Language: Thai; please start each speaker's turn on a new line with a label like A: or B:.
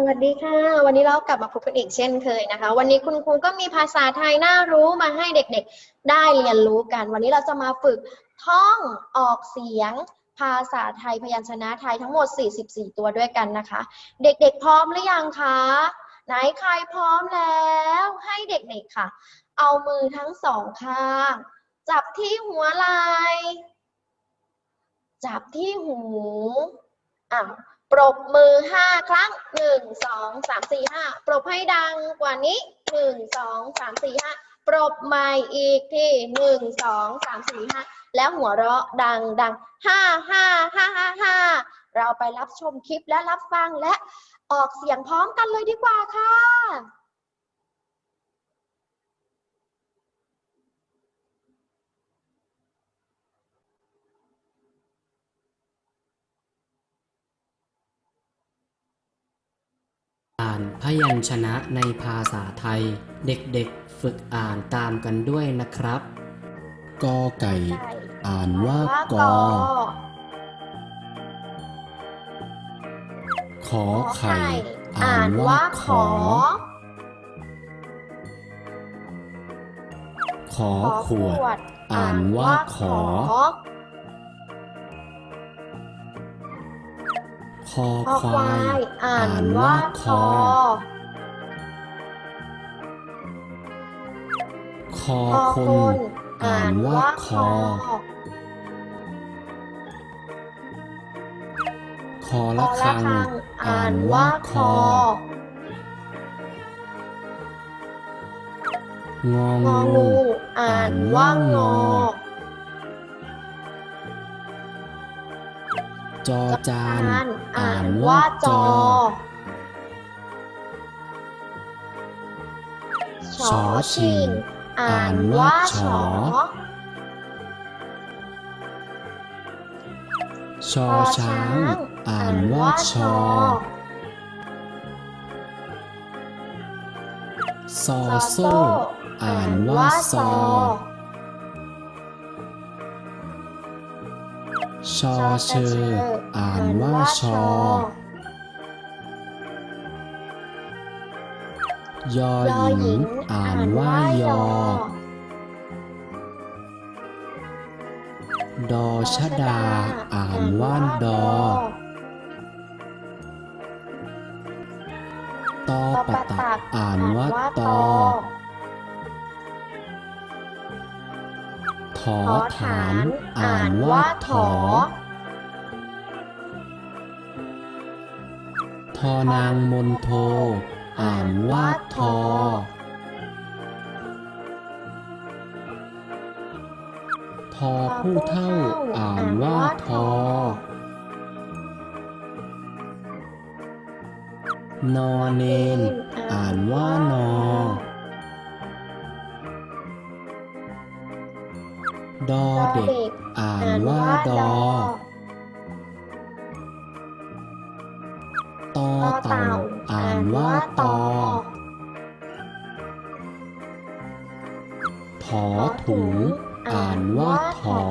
A: สวัสดีค่ะ วันนี้เรากลับมาพบกันอีกเช่นเคยนะคะ วันนี้คุณครูก็มีภาษาไทยน่ารู้มาให้เด็กๆ ได้เรียนรู้กัน วันนี้เราจะมาฝึกท่องออกเสียง ภาษาไทยพยัญชนะไทยทั้งหมด 44 ตัวด้วยกันนะคะ เด็กๆพร้อมหรือยังคะ ไหนใครพร้อมแล้วให้เด็กๆค่ะ เอามือทั้งสองข้าง จับที่หัวไหล่จับที่หูอะ ปรบมือห้าครั้งหนึ่งสองสามสี่ห้าปรบให้ดังกว่านี้หนึ่งสองสามสี่ห้าปรบใหม่อีกทีหนึ่งสองสามสี่ห้าแล้วหัวเราะดังดังห้าห้าห้าห้าห้าเราไปรับชมคลิปและรับฟังและออกเสียงพร้อมกันเลยดีกว่าค่ะ
B: พยัญชนะในภาษาไทย เด็กๆฝึกอ่านตามกันด้วยนะครับ
C: กอไก่ อ่านว่ากอขอไข่ อ่านว่าขอ ขอขวด อ่านว่าขอ คอ
A: คอ
C: คว
A: ควาา
C: ย
A: ยอ่านว่าคอ
C: คอ
A: คอ
C: ค
A: คนน
C: อ่านว่าคอ คอ
A: ค
C: ละ
A: อ
C: ค
A: ละ
C: รัง
A: ครัง
C: อ่านว่าคอ งอง
A: งอ
C: งู
A: งูอ่านว่างอ
C: จอจาน
A: อ่าน อ่านว่าจอชอชิง อ่านว่าฉอ
C: ชอช้าง อ่านว่าชอซอโซ่อ่านว่าซอ ชอเชออ่านว่าชอยอหญิงอ่า
A: น
C: ว่า
A: ย
C: อ
A: อ
C: ดอชดา อ่านว่าดอ ตอปะตักอ่านว่าตอ อ
A: ขอ
C: ฐา
A: ฐาน
C: อ่า
A: นว่า
C: ถ
A: ถ
C: อ
A: อ
C: ทอนางมนโท อ่านว่าทอ ทอผู้เท่า อ่านว่าทอนอเนน อ่านว่านอ ดอเด็ก อ่านว่าดอ ตอเต่า อ่านว่าตอถอถุง อ่านว่าถอ